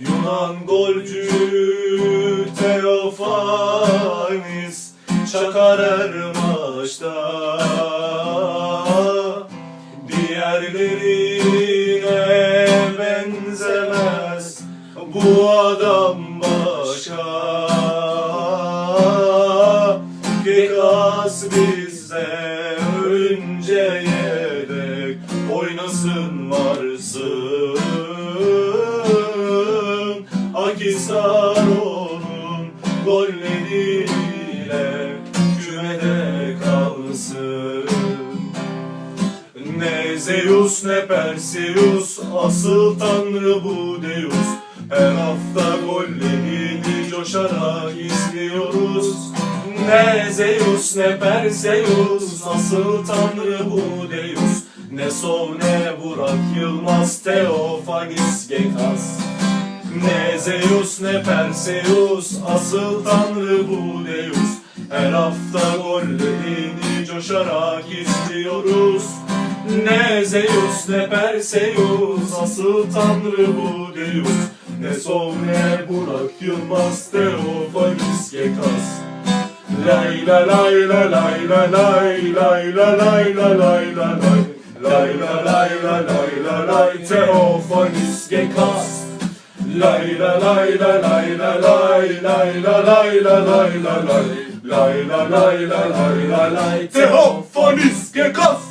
Yunan golcü Teofanis Çakar her maçta. Diğerlerine benzemez Bu adam başka. Gekas bizde ölünce yedek Oynasın varsın Akisar'ın golleriyle Kümede kalsın. Ne Zeus ne Perseus Asıl tanrı bu Deus. Her hafta gollerini coşarak izliyoruz. Ne Zeus ne Perseus Asıl tanrı bu Deus. Ne Sov ne Burak Yılmaz Teofanis Gekas ne Zeus ne Perseus Asıl tanrı bu Deus. Her hafta gollerini coşarak izliyoruz. Ne Zeus ne Perseus Asıl tanrı bu Deus. Ne Sov ne Burak Yılmaz Teofanis Gekas. Lay la lay la lay la lay lay la lay la lay la lay. Lay la lay la lay la lay Teofanis Gekas Lay la lay la lay la lay lay la lay la lay la lay Lay la lay la lay la lay Teofanis Gekas